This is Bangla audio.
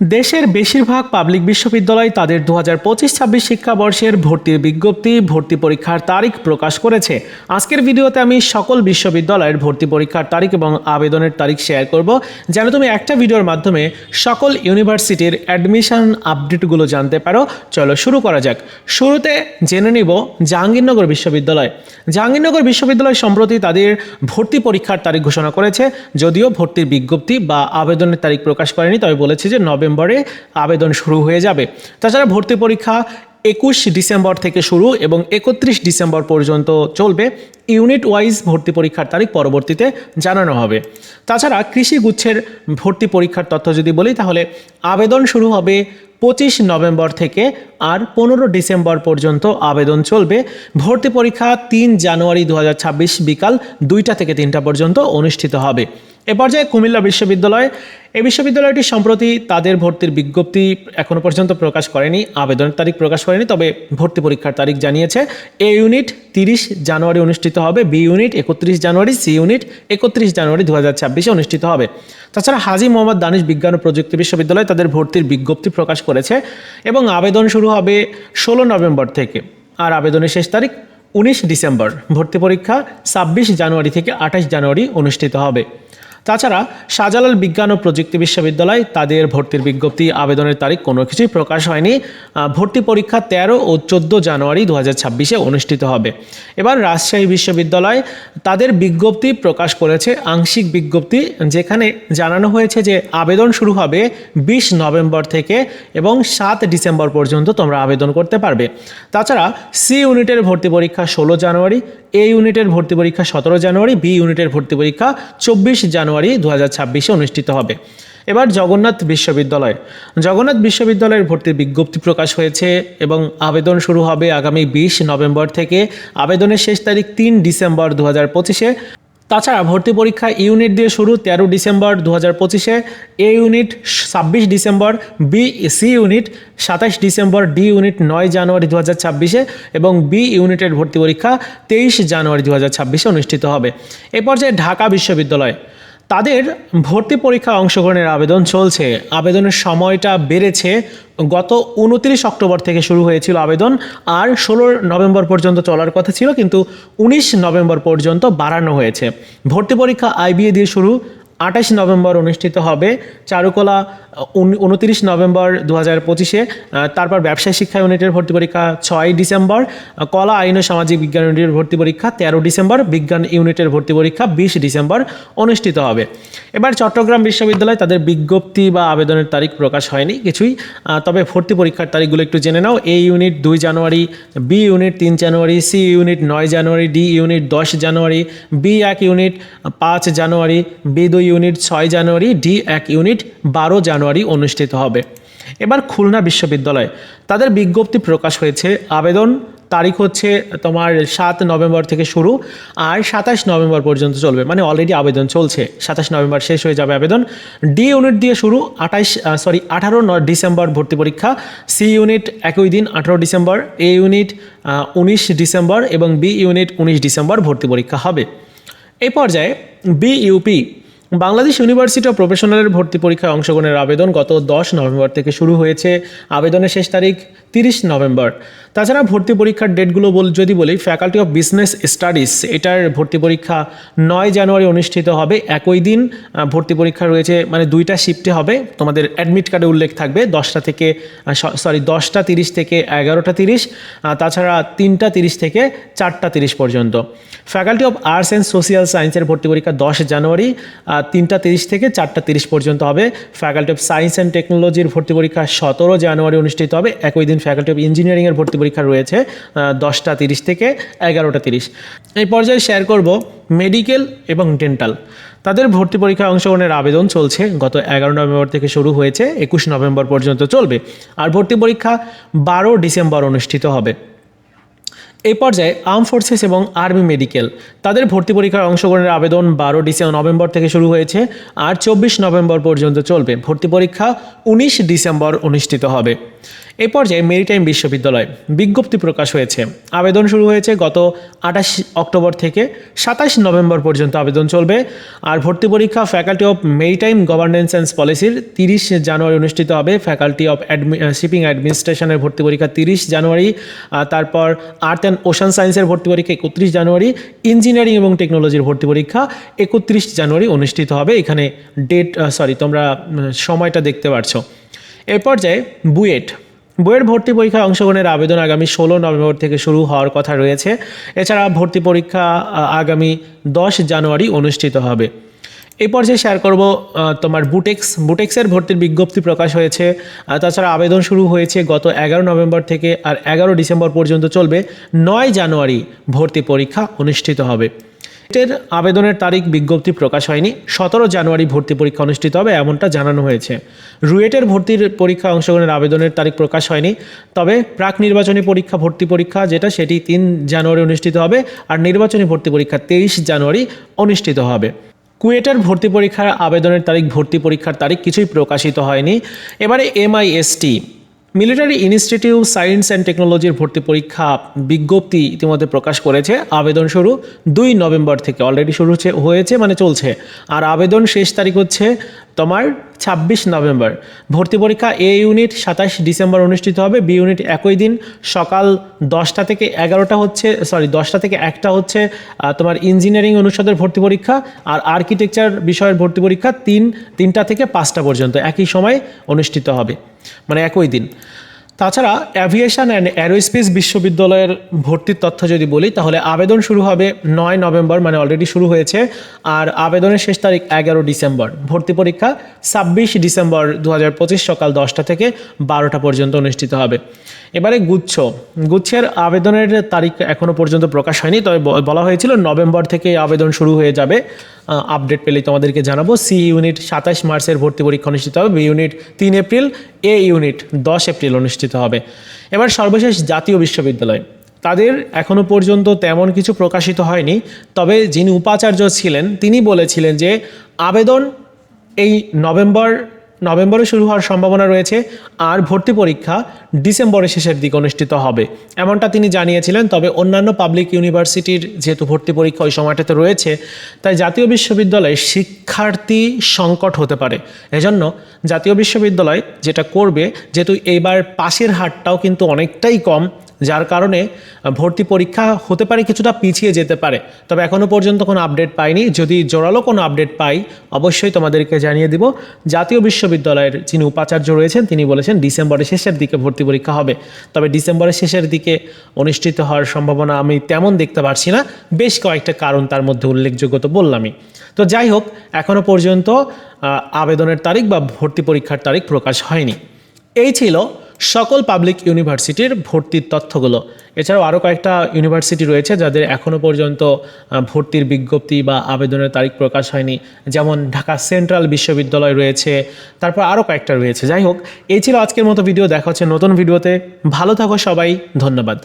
দেশের বেশিরভাগ পাবলিক বিশ্ববিদ্যালয় তাদের দু হাজার পঁচিশ ছাব্বিশ শিক্ষাবর্ষের ভর্তির বিজ্ঞপ্তি, ভর্তি পরীক্ষার তারিখ প্রকাশ করেছে। আজকের ভিডিওতে আমি সকল বিশ্ববিদ্যালয়ের ভর্তি পরীক্ষার তারিখ এবং আবেদনের তারিখ শেয়ার করব। যেন তুমি একটা ভিডিওর মাধ্যমে সকল ইউনিভার্সিটির অ্যাডমিশন আপডেটগুলো জানতে পারো। চলো শুরু করা যাক। শুরুতে জেনে নিব জাহাঙ্গীরনগর বিশ্ববিদ্যালয়। জাহাঙ্গীরনগর বিশ্ববিদ্যালয় সম্প্রতি তাদের ভর্তি পরীক্ষার তারিখ ঘোষণা করেছে। যদিও ভর্তির বিজ্ঞপ্তি বা আবেদনের তারিখ প্রকাশ করেনি, তবে বলেছে যে নভেম্বরে আবেদন শুরু হয়ে যাবে। তাছাড়া ভর্তি পরীক্ষা একুশ ডিসেম্বর থেকে শুরু এবং একত্রিশ ডিসেম্বর পর্যন্ত চলবে। ইউনিট ওয়াইজ ভর্তি পরীক্ষার তারিখ পরবর্তীতে জানানো হবে। তাছাড়া কৃষি গুচ্ছের ভর্তি পরীক্ষার তথ্য যদি বলি, তাহলে আবেদন শুরু হবে পঁচিশ নভেম্বর থেকে আর পনেরো ডিসেম্বর পর্যন্ত আবেদন চলবে। ভর্তি পরীক্ষা তিন জানুয়ারি দু হাজার ছাব্বিশ বিকাল দুইটা থেকে তিনটা পর্যন্ত অনুষ্ঠিত হবে। এ পর্যায়ে কুমিল্লা বিশ্ববিদ্যালয় এই বিশ্ববিদ্যালয়টি সম্প্রতি তাদের ভর্তির বিজ্ঞপ্তি এখনও পর্যন্ত প্রকাশ করেনি, আবেদনের তারিখ প্রকাশ করেনি, তবে ভর্তি পরীক্ষার তারিখ জানিয়েছে। এ ইউনিট তিরিশ জানুয়ারি অনুষ্ঠিত হবে, বি ইউনিট একত্রিশ জানুয়ারি, সি ইউনিট একত্রিশ জানুয়ারি দু হাজার অনুষ্ঠিত হবে। তাছাড়া হাজি মোহাম্মদ দানিশ বিজ্ঞান ও প্রযুক্তি বিশ্ববিদ্যালয় তাদের ভর্তির বিজ্ঞপ্তি প্রকাশ করেছে এবং আবেদন শুরু হবে ষোলো নভেম্বর থেকে। আর আবেদনের শেষ তারিখ উনিশ ডিসেম্বর। ভর্তি পরীক্ষা ছাব্বিশ জানুয়ারি থেকে আঠাশ জানুয়ারি অনুষ্ঠিত হবে। তাছাড়া শাহজালাল বিজ্ঞান ও প্রযুক্তি বিশ্ববিদ্যালয় তাদের ভর্তির বিজ্ঞপ্তি, আবেদনের তারিখ কোনো কিছুই প্রকাশ হয়নি। ভর্তি পরীক্ষা তেরো ও চোদ্দ জানুয়ারি দু হাজার ছাব্বিশে অনুষ্ঠিত হবে। এবার রাজশাহী বিশ্ববিদ্যালয় তাদের বিজ্ঞপ্তি প্রকাশ করেছে, আংশিক বিজ্ঞপ্তি, যেখানে জানানো হয়েছে যে আবেদন শুরু হবে বিশ নভেম্বর থেকে এবং সাত ডিসেম্বর পর্যন্ত তোমরা আবেদন করতে পারবে। তাছাড়া সি ইউনিটের ভর্তি পরীক্ষা ষোলো জানুয়ারি, এ ইউনিটের ভর্তি পরীক্ষা সতেরো জানুয়ারি, বি ইউনিটের ভর্তি পরীক্ষা চব্বিশ জানুয়ারি দু হাজার ছাব্বিশে অনুষ্ঠিত হবে। এবার জগন্নাথ বিশ্ববিদ্যালয়। জগন্নাথ বিশ্ববিদ্যালয়ের ভর্তির বিজ্ঞপ্তি প্রকাশ হয়েছে এবং আবেদন শুরু হবে আগামী বিশ নভেম্বর থেকে। আবেদনের শেষ তারিখ তিন ডিসেম্বর দু হাজার পঁচিশে। তাছাড়া ভর্তি পরীক্ষা ইউনিট দিয়ে শুরু তেরো ডিসেম্বর দু হাজার পঁচিশে। এ ইউনিট ছাব্বিশ ডিসেম্বর, বি সি ইউনিট সাতাশ ডিসেম্বর, ডি ইউনিট নয় জানুয়ারি দু হাজার ছাব্বিশে এবং বি ইউনিটের ভর্তি পরীক্ষা তেইশ জানুয়ারি দু হাজার ছাব্বিশে অনুষ্ঠিত হবে। এ পর্যায়ে ঢাকা বিশ্ববিদ্যালয়। তাদের ভর্তি পরীক্ষা অংশগ্রহণের আবেদন চলছে। আবেদনের সময়টা বেড়েছে। গত উনত্রিশ অক্টোবর থেকে শুরু হয়েছিল আবেদন। আর ষোলো নভেম্বর পর্যন্ত চলার কথা ছিল, কিন্তু উনিশ নভেম্বর পর্যন্ত বাড়ানো হয়েছে। ভর্তি পরীক্ষা আইবিএ দিয়ে শুরু। আঠাশ নভেম্বর অনুষ্ঠিত হবে। চারুকলা উনত্রিশ নভেম্বর দু হাজার পঁচিশে তারপর ব্যবসায় শিক্ষা ইউনিটের ভর্তি পরীক্ষা ছয় ডিসেম্বর কলা, আইন ও সামাজিক বিজ্ঞান ইউনিটের ভর্তি পরীক্ষা তেরো ডিসেম্বর, বিজ্ঞান ইউনিটের ভর্তি পরীক্ষা বিশ ডিসেম্বর অনুষ্ঠিত হবে। এবার চট্টগ্রাম বিশ্ববিদ্যালয় তাদের বিজ্ঞপ্তি বা আবেদনের তারিখ প্রকাশ হয়নি কিছুই তবে ভর্তি পরীক্ষার তারিখগুলো একটু জেনে নাও। এ ইউনিট দুই জানুয়ারি, বি ইউনিট তিন জানুয়ারি, সি ইউনিট নয় জানুয়ারি, ডি ইউনিট দশ জানুয়ারি, বি এক ইউনিট পাঁচ জানুয়ারি, বি দুই ইউনিট ছয় জানুয়ারি, ডি এক ইউনিট বারো জানুয়ারি। অনুষ্ঠিত হবে। এবার খুলনা বিশ্ববিদ্যালয়। তাদের বিজ্ঞপ্তি প্রকাশ হয়েছে। আবেদন তারিখ হচ্ছে তোমার সাত নভেম্বর থেকে শুরু আর সাতাশ নভেম্বর পর্যন্ত চলবে। মানে অলরেডি আবেদন চলছে। সাতাশ নভেম্বর শেষ হয়ে যাবে আবেদন। ডি ইউনিট দিয়ে শুরু আঠাশ সরি আঠারো ডিসেম্বর ভর্তি পরীক্ষা। সি ইউনিট একই দিন, আঠারো ডিসেম্বর। এ ইউনিট উনিশ ডিসেম্বর এবং বি ইউনিট উনিশ ডিসেম্বর ভর্তি পরীক্ষা হবে। এই পর্যায়ে বিইউপি বাংলাদেশ ইউনিভার্সিটি অফ প্রফেশনালের ভর্তি পরীক্ষায় অংশগ্রহণের আবেদন গত দশ নভেম্বর থেকে শুরু হয়েছে। আবেদনের শেষ তারিখ তিরিশ নভেম্বর। তাছাড়া ভর্তি পরীক্ষার ডেটগুলো বল যদি বলি ফ্যাকাল্টি অফ বিজনেস স্টাডিজ এটার ভর্তি পরীক্ষা নয় জানুয়ারি অনুষ্ঠিত হবে, একই দিন ভর্তি পরীক্ষা রয়েছে মানে দুইটা শিফটে হবে। তোমাদের অ্যাডমিট কার্ডে উল্লেখ থাকবে, দশটা থেকে সরি দশটা তিরিশ থেকে এগারোটা তিরিশ তাছাড়া তিনটা তিরিশ থেকে চারটা তিরিশ পর্যন্ত। Faculty of arts and social সায়েন্সের ভর্তি পরীক্ষা দশ জানুয়ারি তিনটা তিরিশ থেকে চারটা তিরিশ পর্যন্ত হবে। ফ্যাকাল্টি অফ সায়েন্স অ্যান্ড টেকনোলজির ভর্তি পরীক্ষা সতেরো জানুয়ারি অনুষ্ঠিত হবে। একই দিন ফ্যাকাল্টি অফ ইঞ্জিনিয়ারিংয়ের ভর্তি পরীক্ষা রয়েছে দশটা তিরিশ থেকে এগারোটা তিরিশ। এই পর্যায়ে শেয়ার করব মেডিকেল এবং ডেন্টাল তাদের ভর্তি পরীক্ষায় অংশগ্রহণের আবেদন চলছে। গত এগারো নভেম্বর থেকে শুরু হয়েছে, একুশ নভেম্বর পর্যন্ত চলবে। আর ভর্তি পরীক্ষা বারো ডিসেম্বর অনুষ্ঠিত হবে। এই পর্যায়ে আর্ম ফোর্সেস এবং আর্মি মেডিকেল, তাদের ভর্তি পরীক্ষার অংশগ্রহণের আবেদন বারো ডিসেম্বর নভেম্বর থেকে শুরু হয়েছে আর চব্বিশ নভেম্বর পর্যন্ত চলবে। ভর্তি পরীক্ষা উনিশ ডিসেম্বর অনুষ্ঠিত হবে। এই পর্যায়ে মেরিটাইম বিশ্ববিদ্যালয় বিজ্ঞপ্তি প্রকাশ হয়েছে। আবেদন শুরু হয়েছে গত আঠাশ অক্টোবর থেকে সাতাশ নভেম্বর পর্যন্ত আবেদন চলবে আর ভর্তি পরীক্ষা faculty of maritime governance and পলিসির তিরিশ জানুয়ারি অনুষ্ঠিত হবে। ফ্যাকাল্টি অফ শিপিং অ্যাডমিনিস্ট্রেশনের ভর্তি পরীক্ষা তিরিশ জানুয়ারি তারপর আর্থ অ্যান্ড ওশান সায়েন্সের ভর্তি পরীক্ষা একত্রিশ জানুয়ারি, ইঞ্জিনিয়ারিং এবং টেকনোলজির ভর্তি পরীক্ষা একত্রিশ জানুয়ারি অনুষ্ঠিত হবে। এখানে ডেট সরি তোমরা সময়টা দেখতে পারছ। এর পর্যায়ে বুয়েট বইয়ের ভর্তি পরীক্ষায় অংশগ্রহণের আবেদন আগামী ষোলো নভেম্বর থেকে শুরু হওয়ার কথা রয়েছে। এছাড়া ভর্তি পরীক্ষা আগামী দশ জানুয়ারি অনুষ্ঠিত হবে। এই পর্যায়ে শেয়ার করব তোমার বুটেক্স। বুটেক্সের ভর্তির বিজ্ঞপ্তি প্রকাশ হয়েছে। তাছাড়া আবেদন শুরু হয়েছে গত এগারো নভেম্বর থেকে আর এগারো ডিসেম্বর পর্যন্ত চলবে। নয় জানুয়ারি ভর্তি পরীক্ষা অনুষ্ঠিত হবে। এর আবেদনের তারিখ বিজ্ঞপ্তি প্রকাশ হয়নি। সতেরো জানুয়ারি ভর্তি পরীক্ষা অনুষ্ঠিত হবে এমনটা জানানো হয়েছে। রুয়েটের ভর্তির পরীক্ষা অংশগ্রহণের আবেদনের তারিখ প্রকাশ হয়নি। তবে প্রাক নির্বাচনী পরীক্ষা, ভর্তি পরীক্ষা যেটা সেটি তিন জানুয়ারি অনুষ্ঠিত হবে আর নির্বাচনী ভর্তি পরীক্ষা তেইশ জানুয়ারি অনুষ্ঠিত হবে। কুয়েটের ভর্তি পরীক্ষার আবেদনের তারিখ, ভর্তি পরীক্ষার তারিখ কিছুই প্রকাশিত হয়নি। এবারে MIST military institute science and টেকনোলজির ভর্তি পরীক্ষা বিজ্ঞপ্তি ইতিমধ্যে প্রকাশ করেছে। আবেদন শুরু দুই নভেম্বর থেকে। অলরেডি শুরু হয়েছে মানে চলছে। আর আবেদন শেষ তারিখ হচ্ছে তোমার ছাব্বিশ নভেম্বর। ভর্তি পরীক্ষা এ ইউনিট সাতাশ ডিসেম্বর অনুষ্ঠিত হবে। বি ইউনিট একই দিন, সকাল দশটা থেকে এগারোটা হচ্ছে সরি দশটা থেকে একটা হচ্ছে তোমার ইঞ্জিনিয়ারিং অনুষদের ভর্তি পরীক্ষা আর আর্কিটেকচার বিষয়ের ভর্তি পরীক্ষা তিন, তিনটা থেকে পাঁচটা পর্যন্ত একই সময় অনুষ্ঠিত হবে। মানে একই দিন। তাছাড়া অ্যাভিয়েশন অ্যান্ড অ্যারোস্পেস বিশ্ববিদ্যালয়ের ভর্তির তথ্য যদি বলি, তাহলে আবেদন শুরু হবে নয় নভেম্বর মানে অলরেডি শুরু হয়েছে, আর আবেদনের শেষ তারিখ এগারো ডিসেম্বর। ভর্তি পরীক্ষা ছাব্বিশ ডিসেম্বর দু হাজার পঁচিশ সকাল দশটা থেকে বারোটা পর্যন্ত অনুষ্ঠিত হবে। এবারে গুচ্ছ। গুচ্ছের আবেদনের তারিখ এখনও পর্যন্ত প্রকাশ হয়নি, তবে বলা হয়েছিল নভেম্বর থেকে আবেদন শুরু হয়ে যাবে। আপডেট পেলেই তোমাদেরকে জানাব। সি ইউনিট সাতাশ মার্চের ভর্তি পরীক্ষা অনুষ্ঠিত হবে। বি ইউনিট তিন এপ্রিল এ ইউনিট দশ এপ্রিল অনুষ্ঠিত হবে। এবার সর্বশেষ জাতীয় বিশ্ববিদ্যালয়। তাদের এখনও পর্যন্ত তেমন কিছু প্রকাশিত হয়নি, তবে যিনি উপাচার্য ছিলেন, তিনি বলেছিলেন যে আবেদন এই নভেম্বর নভেম্বরে শুরু হওয়ার সম্ভাবনা রয়েছে আর ভর্তি পরীক্ষা ডিসেম্বরের শেষের দিকে অনুষ্ঠিত হবে। এমনটা তিনি জানিয়েছিলেন, তবে অন্যান্য পাবলিক ইউনিভার্সিটির যেহেতু ভর্তি পরীক্ষা ওই সময়টাতে রয়েছে, তাই জাতীয় বিশ্ববিদ্যালয়ে শিক্ষার্থী সংকট হতে পারে। এজন্য জাতীয় বিশ্ববিদ্যালয় যেটা করবে, যেহেতু এইবার পাশের হারটাও কিন্তু অনেকটাই কম যার কারণে ভর্তি পরীক্ষা হতে পারে কিছুটা পিছিয়ে যেতে পারে। তবে এখনও পর্যন্ত কোনো আপডেট পাইনি। যদি জোরালো কোনো আপডেট পাই, অবশ্যই তোমাদেরকে জানিয়ে দিব। জাতীয় বিশ্ববিদ্যালয়ের যিনি উপাচার্য রয়েছেন, তিনি বলেছেন ডিসেম্বরের শেষের দিকে ভর্তি পরীক্ষা হবে। তবে ডিসেম্বরের শেষের দিকে অনুষ্ঠিত হওয়ার সম্ভাবনা আমি তেমন দেখতে পারছি না। বেশ কয়েকটা কারণ তার মধ্যে উল্লেখযোগ্য তো বললামই। তো যাই হোক এখনও পর্যন্ত আবেদনের তারিখ বা ভর্তি পরীক্ষার তারিখ প্রকাশ হয়নি। এই ছিল সকল পাবলিক ইউনিভার্সিটির ভর্তির তথ্যগুলো। এছাড়াও আরও কয়েকটা ইউনিভার্সিটি রয়েছে যাদের এখনও পর্যন্ত ভর্তির বিজ্ঞপ্তি বা আবেদনের তারিখ প্রকাশ হয়নি। যেমন ঢাকা সেন্ট্রাল বিশ্ববিদ্যালয় রয়েছে, তারপর আরও কয়েকটা রয়েছে। যাই হোক, এই ছিল আজকের মতো ভিডিও দেখা হচ্ছে নতুন ভিডিওতে ভালো থাকো সবাই, ধন্যবাদ।